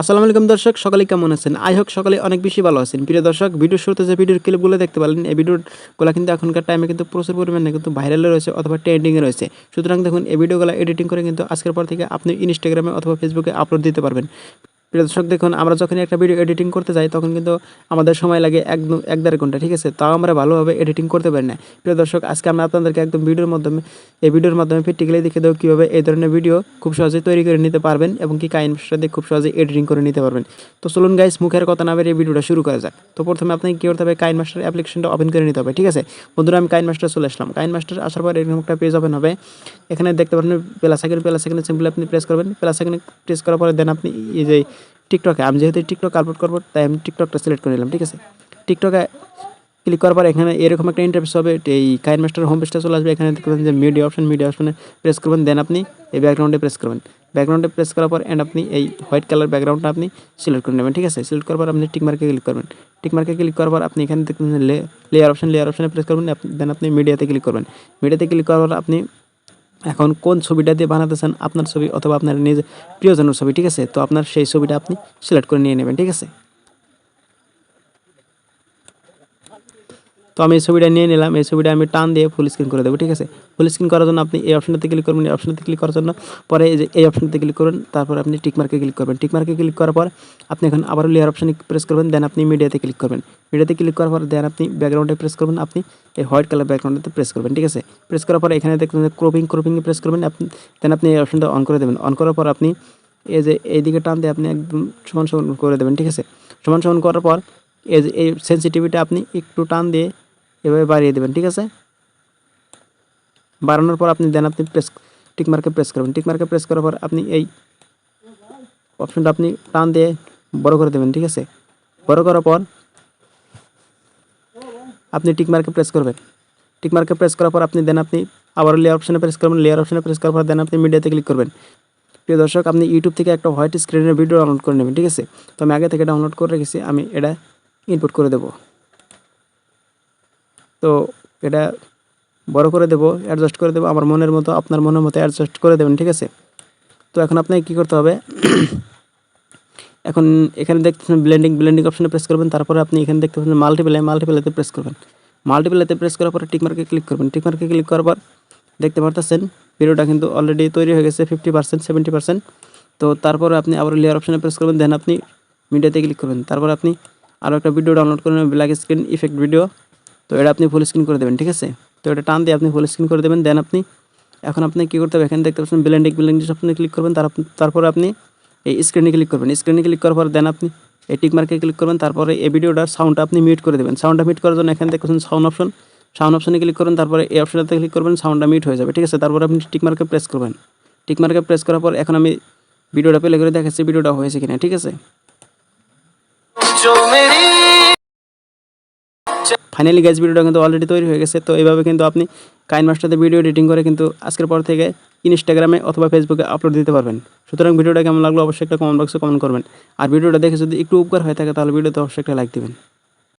আসসালামু আলাইকুম দর্শক সকালে কেমন আছেন? আই হোক সকালে অনেক বেশি ভালো আছেন। প্রিয় দর্শক ভিডিও শুরুতে যে ভিডিওর ক্লিপগুলো দেখতে পারেন এই ভিডিওগুলো কিন্তু এখনকার টাইমে কিন্তু প্রচুর পরিমাণে কিন্তু ভাইরালে রয়েছে অথবা ট্রেন্ডিংয়ে রয়েছে। সুতরাং দেখুন, এই ভিডিওগুলো এডিটিং করে কিন্তু আজকের পর থেকে আপনি ইনস্টাগ্রামে অথবা ফেসবুকে আপলোড দিতে পারবেন। প্রিয় দর্শক, দেখুন, আমরা যখন একটা ভিডিও এডিটিং করতে যাই, তখন কিন্তু আমাদের সময় লাগে এক দু- এক দেড় ঘণ্টা, ঠিক আছে? তাও আমরা ভালোভাবে এডিটিং করতে পারি না। প্রিয় দর্শক, আজকে আমরা আপনাদেরকে একদম ভিডিওর মাধ্যমে, এই ভিডিওর মাধ্যমে প্র্যাকটিক্যালি দেখে দেবো কীভাবে এই ধরনের ভিডিও খুব সহজে তৈরি করে নিতে পারবেন এবং কি কাইন সাথে খুব সহজে এডিটিং করে নিতে পারবেন। তো চলুন গাইস মুখের কথা না এই ভিডিওটা শুরু করা যাক। তো প্রথমে আপনাকে কী করতে হবে কাইন মাস্টার অ্যাপ্লিকেশনটা ওপেন করে নিতে হবে, ঠিক আছে? বন্ধুরা, আমি কাইন মাস্টার চলে আসলাম। কাইন মাস্টার আসার পর এরকম একটা পেজ ওপেন হবে। এখানে দেখতে পারেন plus second plus second simply আপনি প্রেস করবেন। প্লাস সেকেন্ড প্রেস করার পরে দেন আপনি এই যে টিকটকে আমি যেহেতু টিকটক আপলোড করব, তাই আমি টিকটকটা সিলেক্ট করে নিলাম, ঠিক আছে? টিকটকে ক্লিক করার পর এখানে এরকম একটা ইন্টারফেস হবে এই কাইন মাস্টার হোম পেজটা চলে আসবে, এখানে দেখবেন যে মিডিয়া অপশন মিডিয়া অপশনে প্রেস করবেন দেন আপনি এই ব্যাকগ্রাউন্ডে প্রেস করবেন। ব্যাকগ্রাউন্ডে প্রেস করার পর অ্যান্ড আপনি এই হোয়াইট কালার ব্যাকগ্রাউন্ডটা আপনি সিলেক্ট করে নেবেন, ঠিক আছে? সিলেক্ট করার পর আপনি টিক মার্কে ক্লিক করবেন। টিক মার্কে ক্লিক করার পর আপনি এখানে দেখবেন লেয়ার অপশন লেয়ার অপশনে প্রেস করবেন দেন আপনি মিডিয়াতে ক্লিক করবেন। মিডিয়াতে ক্লিক করার পর আপনি এখন কোন ছবিটা দিয়ে বানাতে চান আপনার ছবি অথবা আপনার নিজের প্রিয়জনের ছবি, ঠিক আছে? তো আপনার সেই ছবিটা আপনি সিলেক্ট করে নিয়ে নেবেন, ঠিক আছে? তো আমি এই ছবিটা নিয়ে নিলাম, এই ছবিটা আমি টান দিয়ে ফুল স্ক্রিন করে দেবো, ঠিক আছে? ফুল স্ক্রিন করার জন্য আপনি এই অপশনটাতে ক্লিক করবেন এই অপশনটাতে ক্লিক করার জন্য পরে এই যে এই অপশনটাতে ক্লিক করবেন তারপর আপনি টিকমার্কে ক্লিক করবেন। টিকমার্কে ক্লিক করার পর আপনি এখন আবার লেয়ার অপশনে প্রেস করবেন দেন আপনি মিডিয়াতে ক্লিক করবেন। মিডিয়াতে ক্লিক করার পর দেন আপনি ব্যাকগ্রাউন্ডে প্রেস করবেন, আপনি এই হোয়াইট কালার ব্যাকগ্রাউন্ডে প্রেস করবেন, ঠিক আছে? প্রেস করার পর এখানে দেখবেন ক্রপিং ক্রপিংয়ে প্রেস করবেন, আপনি দেন আপনি এই অপশনটা অন করে দেবেন। অন করার পর আপনি এই যে এইদিকে টান দিয়ে আপনি একদম সমান সমান করে দেবেন, ঠিক আছে? সমান সমান করার পর এই যে এই সেন্সিটিভিটা আপনি একটু টান দিয়ে এভাবে বাড়িয়ে দেবেন, ঠিক আছে? বাড়ানোর পর আপনি দেন, আপনি প্রেস টিক মার্কে প্রেস করবেন। টিক মার্কে প্রেস করার পর আপনি এই অপশনটা আপনি টান দিয়ে বড় করে দেবেন, ঠিক আছে? বড় করার পর আপনি টিক মার্কে প্রেস করবেন। টিক মার্কে প্রেস করার পর আপনি দেন, আপনি আবার লেয়ার অপশানে প্রেস করবেন। লেয়ার অপশানে প্রেস করার পর দেন, আপনি মিডিয়াতে ক্লিক করবেন। প্রিয় দর্শক, আপনি ইউটিউব থেকে একটা হোয়াইট স্ক্রিনের ভিডিও ডাউনলোড করে নেবেন, ঠিক আছে? তো আমি আগে থেকে ডাউনলোড করে রেখেছি, আমি এটা ইনপুট করে দেবো। তো এটা বড় করে দেবো অ্যাডজাস্ট করে দেবো, আমার মনের মতো, আপনার মনের মতো অ্যাডজাস্ট করে দেবেন, ঠিক আছে? তো এখন আপনাকে কী করতে হবে? এখন এখানে দেখতেছেন ব্লেন্ডিং ব্লেন্ডিং অপশানে প্রেস করবেন, তারপরে আপনি এখানে দেখতে পাচ্ছেন মাল্টিপ্লে মাল্টিপ্লেতে প্রেস করবেন। মাল্টিপ্লেতে প্রেস করার পরে টিকমার্কে ক্লিক করবেন। টিকমার্কে ক্লিক করার পর দেখতে পারতেছেন, ভিডিওটা কিন্তু অলরেডি তৈরি হয়ে গেছে ফিফটি পার্সেন্ট সেভেন্টি পার্সেন্ট তো তারপরে আপনি আবার লেয়ার অপশানে প্রেস করবেন দেন আপনি মিডিয়াতে ক্লিক করবেন। তারপর আপনি আরও একটা ভিডিও ডাউনলোড করে নেবেন ব্ল্যাক স্ক্রিন ইফেক্ট ভিডিও তো এটা আপনি ফুল স্ক্রিন করে দেবেন, ঠিক আছে? তো এটা টান দিয়ে আপনি ফুল স্ক্রিন করে দেবেন দেন আপনি এখন আপনি কী করতে হবে? এখানে দেখতে পাচ্ছেন ব্লেন্ডিং ব্লেন্ডিং আপনি ক্লিক করবেন, তার তারপরে আপনি এই স্ক্রিনে ক্লিক করবেন। স্ক্রিনে ক্লিক করার পর দেন আপনি এই টিক মার্কে ক্লিক করবেন, তারপরে এই ভিডিওটার সাউন্ডটা আপনি মিউট করে দেবেন। সাউন্ডটা মিউট করার জন্য এখানে দেখতে পাচ্ছেন সাউন্ড অপশন সাউন্ড অপশনে ক্লিক করবেন, তারপরে এই অপশনটাতে ক্লিক করবেন সাউন্ডটা মিউট হয়ে যাবে, ঠিক আছে? তারপরে আপনি টিক মার্কে প্রেস করবেন। টিক মার্কে প্রেস করার পর এখন আমি ভিডিওটা প্লে করে দেখাচ্ছি ভিডিওটা হয়েছে কিনা, ঠিক আছে? ফাইনালি গ্যাস ভিডিওটা কিন্তু অলরেডি তৈরি হয়ে গেছে। তো এইভাবে কিন্তু আপনি কাইন মাস্টারতে ভিডিও এডিটিং করে কিন্তু আজকের পর থেকে ইনস্টাগ্রামে অথবা ফেসবুকে আপলোড দিতে পারবেন। সুতরাং ভিডিওটা কেমন লাগল অবশ্যই একটা কমেন্ট বক্সে কমেন্ট করবেন। আর ভিডিওটা দেখে যদি একটু উপকার হয়ে থাকে, তাহলে ভিডিওতে অবশ্যই একটা লাইক দেবেন।